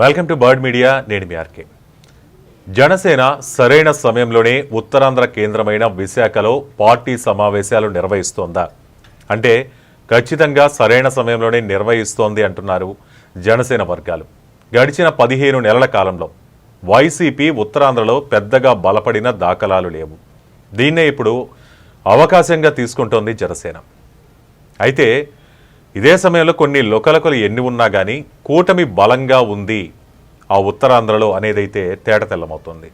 Welcome to bird media నేను మీ RK. Janasena సరైన సమయంలోనే ఉత్తరాంధ్ర కేంద్రమైన విశాఖలో పార్టీ సమావేశాలు నిర్వహిస్తోందా? అంటే ఖచ్చితంగా సరైన సమయంలోనే నిర్వహిస్తోంది అంటున్నారు జనసేన వర్గాలు. గడిచిన పదిహేను నెలల కాలంలో వైసీపీ ఉత్తరాంధ్రలో పెద్దగా బలపడిన దాఖలాలు లేవు. దీన్నే ఇప్పుడు అవకాశంగా తీసుకుంటోంది జనసేన. అయితే ఇదే సమయంలో కొన్ని లొకలకలు ఎన్ని ఉన్నా కానీ కూటమి బలంగా ఉంది. ఆ ఉత్తరాంధ్రలో అనేదైతే తేటతెల్లమవుతుంది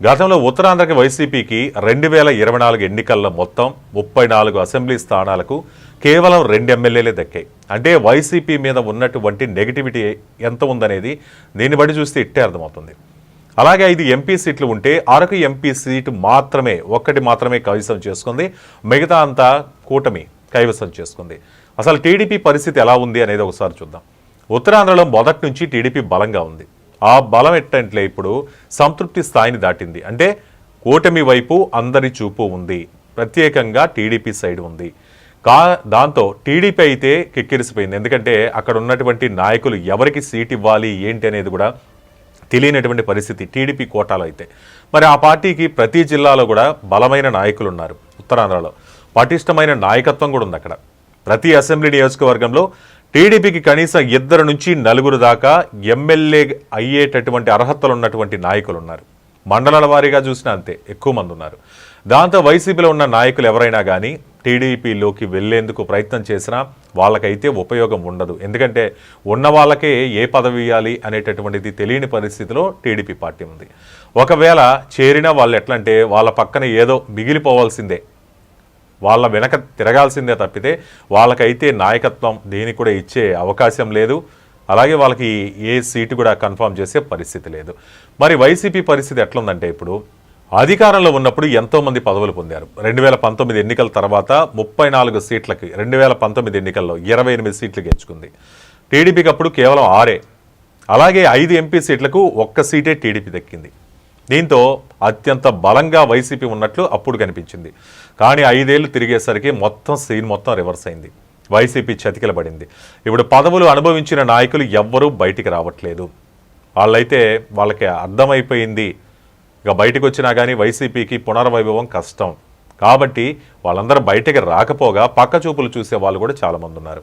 గతంలో ఉత్తరాంధ్రకి వైసీపీకి రెండు వేల ఇరవై నాలుగు ఎన్నికల్లో మొత్తం ముప్పై నాలుగు అసెంబ్లీ స్థానాలకు కేవలం రెండు ఎమ్మెల్యేలే దక్కాయి. అంటే వైసీపీ మీద ఉన్నటువంటి నెగిటివిటీ ఎంత ఉందనేది దీన్ని బట్టి చూస్తే ఇట్టే అర్థమవుతుంది. అలాగే ఐదు ఎంపీ సీట్లు ఉంటే అరకు ఎంపీ సీటు మాత్రమే ఒక్కటి మాత్రమే కైవసం చేసుకుంది. మిగతా అంతా కూటమి కైవసం చేసుకుంది. అసలు టీడీపీ పరిస్థితి ఎలా ఉంది అనేది ఒకసారి చూద్దాం. ఉత్తరాంధ్రలో మొదటి నుంచి టీడీపీ బలంగా ఉంది. ఆ బలం ఎట్టంటే ఇప్పుడు సంతృప్తి స్థాయిని దాటింది. అంటే కూటమి వైపు అందరి చూపు ఉంది. ప్రత్యేకంగా టీడీపీ సైడ్ ఉంది. కా దాంతో టీడీపీ అయితే కిక్కిరిసిపోయింది. ఎందుకంటే అక్కడ ఉన్నటువంటి నాయకులు ఎవరికి సీట్ ఇవ్వాలి ఏంటి అనేది కూడా తెలియనటువంటి పరిస్థితి టీడీపీ కోటాలో అయితే. మరి ఆ పార్టీకి ప్రతి జిల్లాలో కూడా బలమైన నాయకులు ఉన్నారు ఉత్తరాంధ్రలో. పటిష్టమైన నాయకత్వం కూడా ఉంది అక్కడ. ప్రతి అసెంబ్లీ నియోజకవర్గంలో టీడీపీకి కనీసం ఇద్దరు నుంచి నలుగురు దాకా ఎమ్మెల్యే అయ్యేటటువంటి అర్హతలు ఉన్నటువంటి నాయకులు ఉన్నారు మండలాల వారీగా చూసినా అంతే ఎక్కువ మంది ఉన్నారు. దాంతో వైసీపీలో ఉన్న నాయకులు ఎవరైనా కానీ టీడీపీలోకి వెళ్ళేందుకు ప్రయత్నం చేసినా వాళ్ళకైతే ఉపయోగం ఉండదు. ఎందుకంటే ఉన్న వాళ్ళకే ఏ పదవి ఇవ్వాలి అనేటటువంటిది తెలియని పరిస్థితిలో టీడీపీ పార్టీ ఉంది. ఒకవేళ చేరిన వాళ్ళు ఎట్లంటే వాళ్ళ పక్కన ఏదో మిగిలిపోవాల్సిందే. వాళ్ళ వెనక తిరగాల్సిందే తప్పితే వాళ్ళకైతే నాయకత్వం దేనికి కూడా ఇచ్చే అవకాశం లేదు. అలాగే వాళ్ళకి ఏ సీటు కూడా కన్ఫర్మ్ చేసే పరిస్థితి లేదు. మరి వైసీపీ పరిస్థితి ఎట్లుందంటే ఇప్పుడు అధికారంలో ఉన్నప్పుడు ఎంతో మంది పదవులు పొందారు. రెండు వేల పంతొమ్మిది ఎన్నికల తర్వాత ముప్పై నాలుగు సీట్లకి రెండు వేల పంతొమ్మిది ఎన్నికల్లో ఇరవై ఎనిమిది సీట్లు గెలుచుకుంది. టీడీపీకి అప్పుడు కేవలం ఆరే. అలాగే ఐదు ఎంపీ సీట్లకు ఒక్క సీటే టీడీపీ దక్కింది. దీంతో అత్యంత బలంగా వైసీపీ ఉన్నట్లు అప్పుడు కనిపించింది. కానీ ఐదేళ్ళు తిరిగేసరికి మొత్తం సీన్ మొత్తం రివర్స్ అయింది. వైసీపీ చతికిలబడింది. ఇప్పుడు పదవులు అనుభవించిన నాయకులు ఎవ్వరూ బయటికి రావట్లేదు. వాళ్ళైతే వాళ్ళకి అర్థమైపోయింది. ఇక బయటకు వచ్చినా కానీ వైసీపీకి పునర్వైభవం కష్టం. కాబట్టి వాళ్ళందరూ బయటకి రాకపోగా పక్క చూపులు చూసే వాళ్ళు కూడా చాలామంది ఉన్నారు.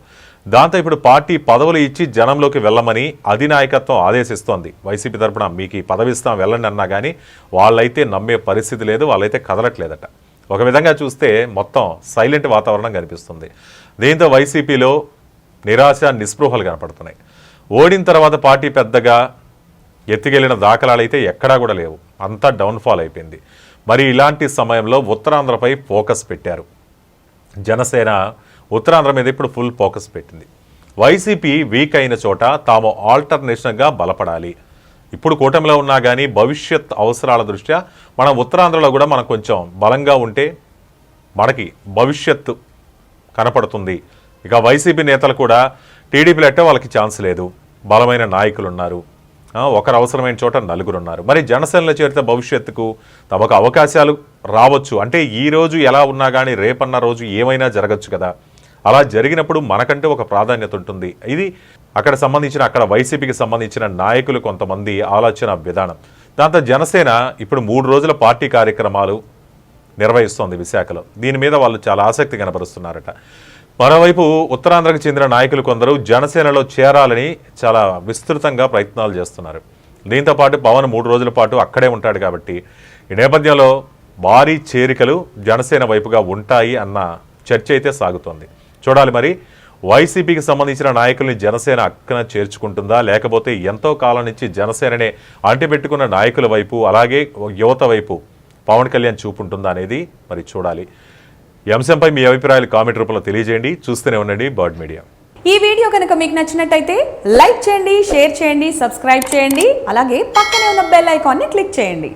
దాంతో ఇప్పుడు పార్టీ పదవులు ఇచ్చి జనంలోకి వెళ్ళమని అధినాయకత్వం ఆదేశిస్తోంది. వైసీపీ తరపున మీకు ఈ పదవి ఇస్తాం వెళ్ళండి అన్నా కానీ వాళ్ళైతే నమ్మే పరిస్థితి లేదు వాళ్ళైతే కదలట్లేదట. ఒక విధంగా చూస్తే మొత్తం సైలెంట్ వాతావరణం కనిపిస్తుంది. దీంతో వైసీపీలో నిరాశ నిస్పృహలు కనపడుతున్నాయి. ఓడిన తర్వాత పార్టీ పెద్దగా ఎత్తికెళ్ళిన దాఖలాలు అయితే ఎక్కడా కూడా లేవు. అంతా డౌన్ఫాల్ అయిపోయింది. మరి ఇలాంటి సమయంలో ఉత్తరాంధ్రపై ఫోకస్ పెట్టారు. జనసేన ఉత్తరాంధ్ర మీద ఇప్పుడు ఫుల్ ఫోకస్ పెట్టింది. వైసీపీ వీక్ అయిన చోట తాము ఆల్టర్నేషన్గా బలపడాలి. ఇప్పుడు కూటమిలో ఉన్నా కానీ భవిష్యత్ అవసరాల దృష్ట్యా మన ఉత్తరాంధ్రలో కూడా మనం కొంచెం బలంగా ఉంటే మనకి భవిష్యత్తు కనపడుతుంది. ఇక వైసీపీ నేతలు కూడా టీడీపీలు అంటే వాళ్ళకి ఛాన్స్ లేదు. బలమైన నాయకులు ఉన్నారు ఒకరు అవసరమైన చోట నలుగురు ఉన్నారు. మరి జనసేనలో చేరితే భవిష్యత్తుకు తమకు అవకాశాలు రావచ్చు. అంటే ఈ రోజు ఎలా ఉన్నా కానీ రేపన్న రోజు ఏమైనా జరగచ్చు కదా. అలా జరిగినప్పుడు మనకంటే ఒక ప్రాధాన్యత ఉంటుంది. ఇది అక్కడ సంబంధించిన అక్కడ వైసీపీకి సంబంధించిన నాయకులు కొంతమంది ఆలోచన విధానం. దాంతో జనసేన ఇప్పుడు మూడు రోజుల పార్టీ కార్యక్రమాలు నిర్వహిస్తోంది విశాఖలో. దీని మీద వాళ్ళు చాలా ఆసక్తి కనబరుస్తున్నారట. మరోవైపు ఉత్తరాంధ్రకు చెందిన నాయకులు కొందరు జనసేనలో చేరాలని చాలా విస్తృతంగా ప్రయత్నాలు చేస్తున్నారు. దీంతో పాటు పవన్ మూడు రోజుల పాటు అక్కడే ఉంటాడు కాబట్టి ఈ నేపథ్యంలో భారీ చేరికలు జనసేన వైపుగా ఉంటాయి అన్న చర్చ అయితే సాగుతోంది. చూడాలి మరి వైసీపీకి సంబంధించిన నాయకుల్ని జనసేన అక్కన చేర్చుకుంటుందా? లేకపోతే ఎంతో కాలం నుంచి జనసేననే అంటిపెట్టుకున్న నాయకుల వైపు అలాగే యువత వైపు పవన్ కళ్యాణ్ చూపుంటుందా అనేది మరి చూడాలి. ఈ అంశంపై మీ అభిప్రాయాలు కామెంట్ రూపంలో తెలియజేయండి. చూస్తూనే ఉండండి బర్డ్ మీడియా. ఈ వీడియో కనుక మీకు నచ్చినట్టయితే లైక్ చేయండి షేర్ చేయండి సబ్స్క్రైబ్ చేయండి. అలాగే పక్కనే ఉన్న బెల్ ఐకాన్ని క్లిక్ చేయండి.